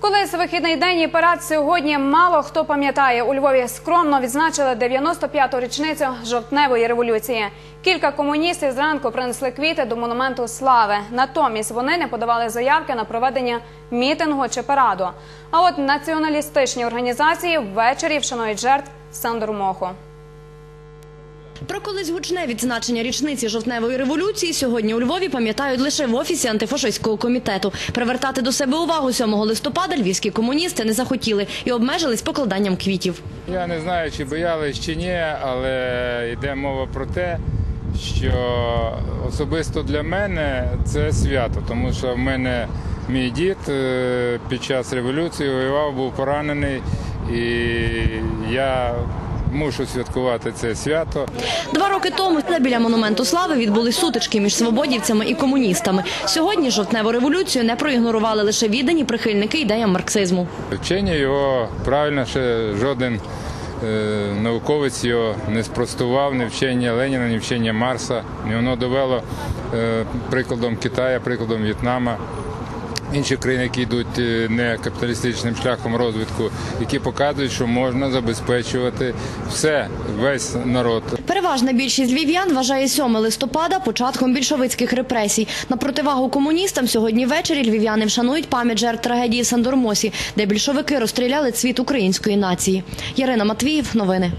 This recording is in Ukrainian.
Колись вихідний день і парад сьогодні мало хто пам'ятає. У Львові скромно відзначили 95-ту річницю жовтневої революції. Кілька комуністів зранку принесли квіти до монументу слави. Натомість вони не подавали заявки на проведення мітингу чи параду. А от націоналістичні організації ввечері вшанують жертв Сандормоху. Про колись гучне відзначення річниці жовтневої революції сьогодні у Львові пам'ятають лише в офісі антифашистського комітету. Привертати до себе увагу 7 листопада львівські комуністи не захотіли і обмежились покладанням квітів. Я не знаю, чи боялись чи ні, але йде мова про те, що особисто для мене це свято, тому що в мене мій дід е, під час революції воював, був поранений, і я мушу святкувати це свято. Два роки тому біля монументу слави відбулись сутички між свободівцями і комуністами. Сьогодні жовтневу революцію не проігнорували лише віддані прихильники ідеям марксизму. Вчення його правильно ще жоден е, науковець його не спростував, ні вчення Леніна, ні вчення Марса. І воно довело е, прикладом Китаю, прикладом В'єтнама. Інші країни, які йдуть е, не капіталістичним шляхом розвитку, які показують, що можна забезпечувати все, весь народ. Переважна більшість львів'ян вважає 7 листопада початком більшовицьких репресій. На противагу комуністам сьогодні ввечері львів'яни вшанують пам'ять жертв трагедії Сандормосі, де більшовики розстріляли цвіт української нації. Ярина Матвіїв, новини.